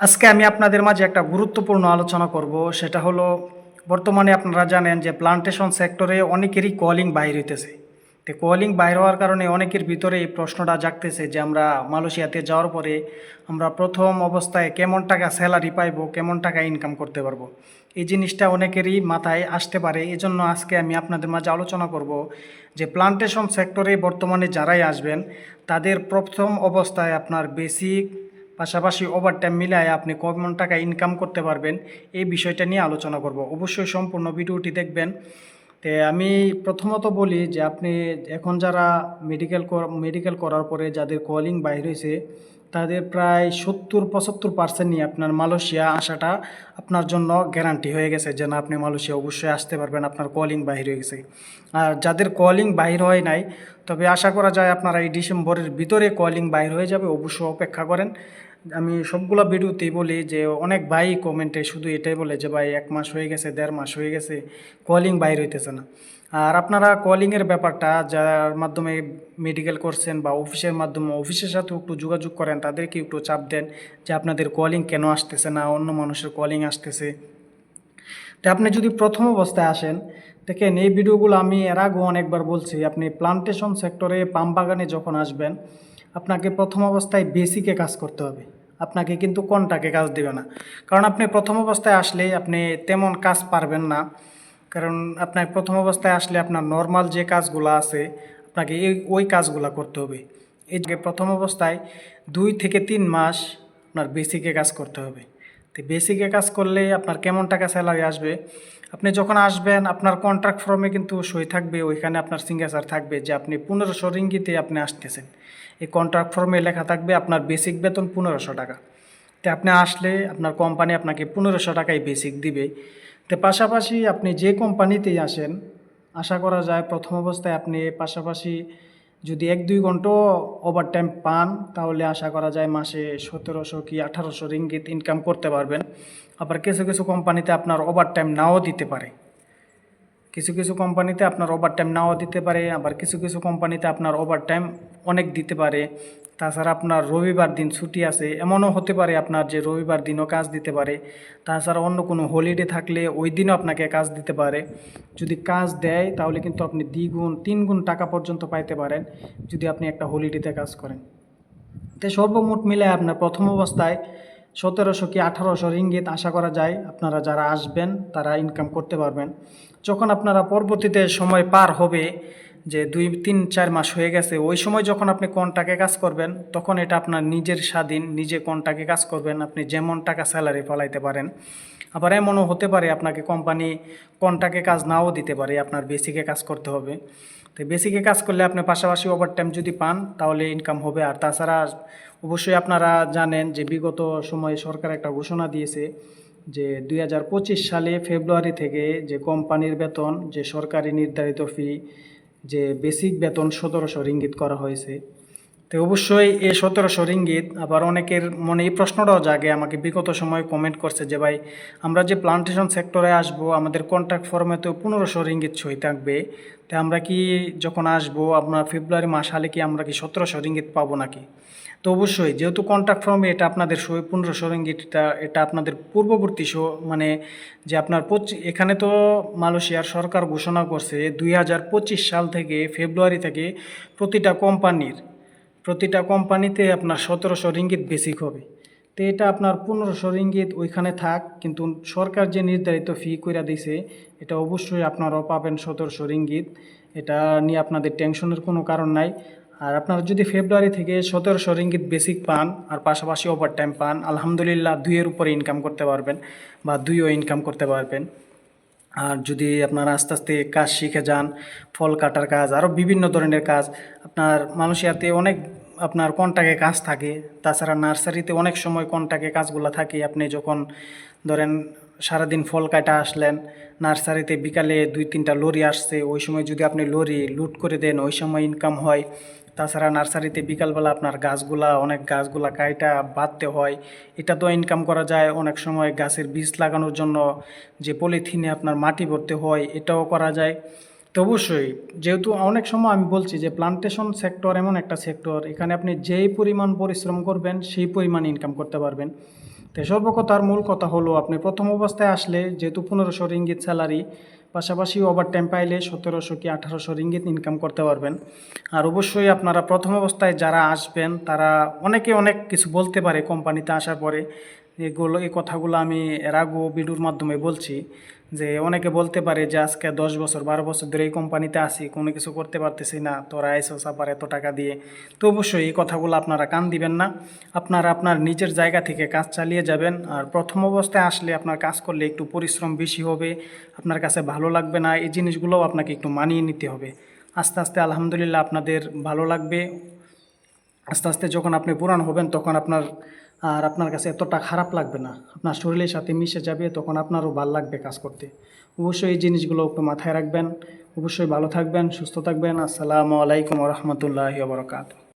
আজকে আমি আপনাদের মাঝে একটা গুরুত্বপূর্ণ আলোচনা করব। সেটা হলো, বর্তমানে আপনারা জানেন যে প্লান্টেশন সেক্টরে অনেকেরই কলিং বাইর হইতেছে। তো কলিং বাইর হওয়ার কারণে অনেকের ভিতরে এই প্রশ্নটা জাগতেছে যে আমরা মালয়েশিয়াতে যাওয়ার পরে আমরা প্রথম অবস্থায় কেমন টাকা স্যালারি পাইবো, কেমন টাকা ইনকাম করতে পারব। এই জিনিসটা অনেকেরই মাথায় আসতে পারে। এজন্য আজকে আমি আপনাদের মাঝে আলোচনা করব যে প্লান্টেশন সেক্টরে বর্তমানে যারাই আসবেন, তাদের প্রথম অবস্থায় আপনার বেসিক পাশাপাশি ওভারটাইম মিলায় আপনি কেমন টাকা ইনকাম করতে পারবেন, এই বিষয়টা নিয়ে আলোচনা করব। অবশ্যই সম্পূর্ণ ভিডিওটি দেখবেন। তে আমি প্রথমত বলি যে আপনি এখন যারা মেডিকেল মেডিকেল করার পরে যাদের কলিং বাইর হয়েছে তাদের প্রায় সত্তর, পঁচাত্তর পার্সেন্ট নিয়ে আপনার মালয়েশিয়া আসাটা আপনার জন্য গ্যারান্টি হয়ে গেছে যে না, আপনি মালয়েশিয়া অবশ্যই আসতে পারবেন, আপনার কলিং বাহির হয়ে গেছে। আর যাদের কলিং বাহির হয় নাই, তবে আশা করা যায় আপনারা এই ডিসেম্বরের ভিতরে কলিং বাইর হয়ে যাবে, অবশ্যই অপেক্ষা করেন। আমি সবগুলো ভিডিওতেই বলি যে অনেক ভাই কমেন্টে শুধু এটাই বলে যে, ভাই, এক মাস হয়ে গেছে, দেড় মাস হয়ে গেছে কলিং বাইর হইতেছে না। আর আপনারা কলিংয়ের ব্যাপারটা যার মাধ্যমে মেডিকেল করছেন বা অফিসের মাধ্যমে অফিসের সাথে একটু যোগাযোগ করেন, তাদেরকে একটু চাপ দেন যে, আপনাদের কলিং কেন আসতেছে না? অন্য মানুষের কলিং আসতেছে। তো আপনি যদি প্রথম অবস্থায় আসেন, দেখেন এই ভিডিওগুলো আমি এর আগেও অনেকবার বলছি, আপনি প্লান্টেশন সেক্টরে পাম বাগানে যখন আসবেন, আপনাকে প্রথম অবস্থায় বেসিকে কাজ করতে হবে। আপনাকে কিন্তু কোনটাকে কাজ দেবে না। কারণ আপনি প্রথম অবস্থায় আসলে আপনি তেমন কাজ পারবেন না। কারণ আপনার প্রথম অবস্থায় আসলে আপনার নর্মাল যে কাজগুলো আছে, আপনাকে এই, ওই কাজগুলো করতে হবে। এই প্রথম অবস্থায় দুই থেকে তিন মাস আপনার বেসিকে কাজ করতে হবে। তো বেসিকে কাজ করলে আপনার কেমন টাকা স্যালারি আসবে? আপনি যখন আসবেন, আপনার কন্ট্রাক্ট ফর্মে কিন্তু সই থাকবে, ওইখানে আপনার সিগনেচার থাকবে যে আপনি পনেরোশো রিঙ্গিতে আপনি আসতেছেন। এই কন্ট্রাক্ট ফর্মে লেখা থাকবে আপনার বেসিক বেতন পনেরোশো টাকা। তো আপনি আসলে আপনার কোম্পানি আপনাকে পনেরোশো টাকায় বেসিক দিবে। তো পাশাপাশি আপনি যে কোম্পানিতেই আসেন, আশা করা যায় প্রথম অবস্থায় আপনি পাশাপাশি যদি এক, দুই ঘণ্টা ওভার টাইম পান, তাহলে আশা করা যায় মাসে সতেরোশো কি আঠারোশো রিঙ্গিত ইনকাম করতে পারবেন। আবার কিছু কিছু কোম্পানিতে আপনার ওভার টাইম নাও দিতে পারে। কিছু কিছু কোম্পানিতে আপনার ওভার টাইম নাও দিতে পারে, আবার কিছু কিছু কোম্পানিতে আপনার ওভার টাইম অনেক দিতে পারে। তাছাড়া আপনার রবিবার দিন ছুটি আছে, এমনও হতে পারে আপনার যে রবিবার দিনও কাজ দিতে পারে। তাছাড়া অন্য কোনো হলিডে থাকলে ওই দিনও আপনাকে কাজ দিতে পারে। যদি কাজ দেয়, তাহলে কিন্তু আপনি দ্বিগুণ, তিনগুণ টাকা পর্যন্ত পাইতে পারেন যদি আপনি একটা হলিডেতে কাজ করেন। তো সর্বমোট মিলে আপনার প্রথম অবস্থায় সতেরোশো কি আঠারোশো রিঙ্গিত আশা করা যায় আপনারা যারা আসবেন, তারা ইনকাম করতে পারবেন। যখন আপনারা পরবর্তীতে সময় পার হবে যে দুই, তিন, চার মাস হয়ে গেছে, ওই সময় যখন আপনি কোনটাকে কাজ করবেন, তখন এটা আপনার নিজের স্বাধীন, নিজে কোনটাকে কাজ করবেন, আপনি যেমন টাকা স্যালারি ফলাইতে পারেন। আবার এমনও হতে পারে আপনাকে কোম্পানি কোনটাকে কাজ নাও দিতে পারে, আপনার বেসিকে কাজ করতে হবে। তো বেসিকে কাজ করলে আপনি পাশাপাশি ওভার টাইম যদি পান, তাহলে ইনকাম হবে। আর তাছাড়া অবশ্যই আপনারা জানেন যে বিগত সময়ে সরকার একটা ঘোষণা দিয়েছে যে দু হাজার পঁচিশ সালে ফেব্রুয়ারি থেকে যে কোম্পানির বেতন, যে সরকারি নির্ধারিত ফি যে বেসিক বেতন সতেরোশো রিঙ্গিত করা হয়েছে। তো অবশ্যই এই সতেরোশো রিঙ্গিত, আবার অনেকের মনে এই প্রশ্নটাও জাগে, আমাকে বিগত সময় কমেন্ট করছে যে, ভাই, আমরা যে প্লান্টেশন সেক্টরে আসব, আমাদের কন্ট্রাক্ট ফর্মে তো পনেরোশো রিঙ্গিত সই থাকবে, তো আমরা কি যখন আসব, আপনার ফেব্রুয়ারি মাস হলে কি আমরা কি সতেরোশো রিঙ্গিত পাবো নাকি? তো অবশ্যই, যেহেতু কন্ট্রাক্ট ফর্মে এটা আপনাদের সই, পনেরোশো রিঙ্গিত এটা আপনাদের পূর্ববর্তী শো মানে যে আপনার এখানে তো মালয়েশিয়ার সরকার ঘোষণা করছে, দুই হাজার পঁচিশ সাল থেকে ফেব্রুয়ারি থেকে প্রতিটা কোম্পানির প্রতিটা কোম্পানিতে আপনার সতেরোশো রিঙ্গিত বেসিক হবে। তো এটা আপনার পনেরোশো রিঙ্গিত ওইখানে থাক, কিন্তু সরকার যে নির্ধারিত ফি কইরা দিছে, এটা অবশ্যই আপনারাও পাবেন সতেরোশো রিঙ্গিত। এটা নিয়ে আপনাদের টেনশনের কোনো কারণ নাই। আর আপনারা যদি ফেব্রুয়ারি থেকে সতেরোশো রিঙ্গিত বেসিক পান, আর পাশাপাশি ওভার টাইম পান, আলহামদুলিল্লাহ দুইয়ের উপরে ইনকাম করতে পারবেন, বা দুইও ইনকাম করতে পারবেন। আর যদি আপনারা আস্তে আস্তে কাজ শিখে যান, ফল কাটার কাজ আরও বিভিন্ন ধরনের কাজ, আপনার মালয়েশিয়াতে অনেক আপনার কন্টাকে কাজ থাকে। তাছাড়া নার্সারিতে অনেক সময় কন্টাকে কাজগুলো থাকে। আপনি যখন ধরেন সারাদিন ফল কাটা আসলেন নার্সারিতে বিকালে দুই তিনটা লরি আসছে, ওই সময় যদি আপনি লরি লুট করে দেন, ওই সময় ইনকাম হয়। তাছাড়া নার্সারিতে বিকালবেলা আপনার গাছগুলা, অনেক গাছগুলা কাইটা বাঁধতে হয়। এটা তো ইনকাম করা যায়। অনেক সময় গাছের বীজ লাগানোর জন্য যে পলিথিনে আপনার মাটি ভরতে হয়, এটাও করা যায়। তো অবশ্যই, যেহেতু অনেক সময় আমি বলছি যে প্লান্টেশন সেক্টর এমন একটা সেক্টর এখানে আপনি যেই পরিমাণ পরিশ্রম করবেন, সেই পরিমাণ ইনকাম করতে পারবেন। তো সর্বকথার মূল কথা হলো, আপনি প্রথম অবস্থায় আসলে যেহেতু পনেরোশো রিঙ্গিত স্যালারি পাশাপাশি ওভার টাইম পাইলে সতেরোশো কি আঠারোশো রিঙ্গিত ইনকাম করতে পারবেন। আর অবশ্যই আপনারা প্রথম অবস্থায় যারা আসবেন, তারা অনেকে অনেক কিছু বলতে পারে কোম্পানিতে আসার পরে। এগুলো, এই কথাগুলো আমি এর আগেও ভিডিওর মাধ্যমে বলছি যে অনেকে বলতে পারে যে আজকে দশ বছর, বারো বছর ধরে এই কোম্পানিতে আসি কোনো কিছু করতে পারতেছি না, তোরা এসো সাপার এত টাকা দিয়ে। তো অবশ্যই এই কথাগুলো আপনারা কান দিবেন না। আপনারা আপনার নিজের জায়গা থেকে কাজ চালিয়ে যাবেন আর প্রথম অবস্থায় আসলে আপনার কাজ করলে একটু পরিশ্রম বেশি হবে, আপনার কাছে ভালো লাগবে না, এই জিনিসগুলোও আপনাকে একটু মানিয়ে নিতে হবে। আস্তে আস্তে আলহামদুলিল্লাহ আপনাদের ভালো লাগবে। আস্তে আস্তে যখন আপনি পুরান হবেন, তখন আপনার আর আপনার কাছে এতটা খারাপ লাগবে না। আপনার শরীরের সাথে মিশে যাবে, তখন আপনারও ভালো লাগবে কাজ করতে। অবশ্যই এই জিনিসগুলো একটু মাথায় রাখবেন। অবশ্যই ভালো থাকবেন, সুস্থ থাকবেন। আসসালামু আলাইকুম রহমতুল্লাহ বরকাত